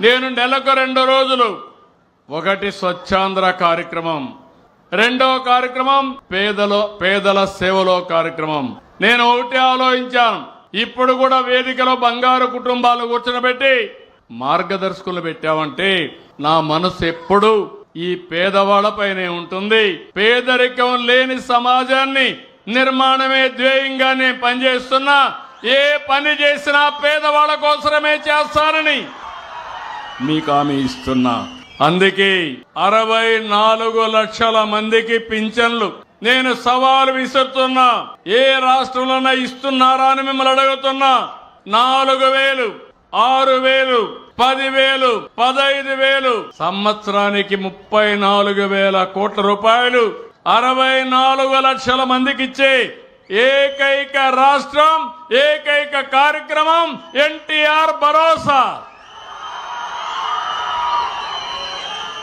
నేను నెలకు రెండు రోజులు. ఒకటి స్వచ్ఛాంధ్ర కార్యక్రమం. రెండో కార్యక్రమం పేదలో పేదల సేవలో కార్యక్రమం. నేను ఒకటి ఆలోచించాను. ఇప్పుడు కూడా వేదికలో బంగారు కుటుంబాలు కూర్చోబెట్టి మార్గదర్శకులు పెట్టామంటే నా మనసు ఎప్పుడు ఈ పేదవాళ్ళపైనే ఉంటుంది. పేదరికం లేని సమాజాన్ని నిర్మాణమే ధ్యేయంగా నేను పనిచేస్తున్నా. ఏ పని చేసినా పేదవాళ్ళ కోసమే చేస్తానని మీకు హామీ ఇస్తున్నా. అందుకే అరవై నాలుగు లక్షల మందికి పింఛన్లు. నేను సవాలు విసురుతున్నా. ఏ రాష్ట్రంలోనే ఇస్తున్నారా అని మిమ్మల్ని అడుగుతున్నా. నాలుగు వేలు ఆరు వేలు పదివేలు పదైదు వేలు. సంవత్సరానికి ముప్పై నాలుగు వేల కోట్ల రూపాయలు అరవై నాలుగు లక్షల మందికి ఇచ్చే ఏకైక రాష్ట్రం ఏకైక కార్యక్రమం ఎన్టీఆర్ భరోసా.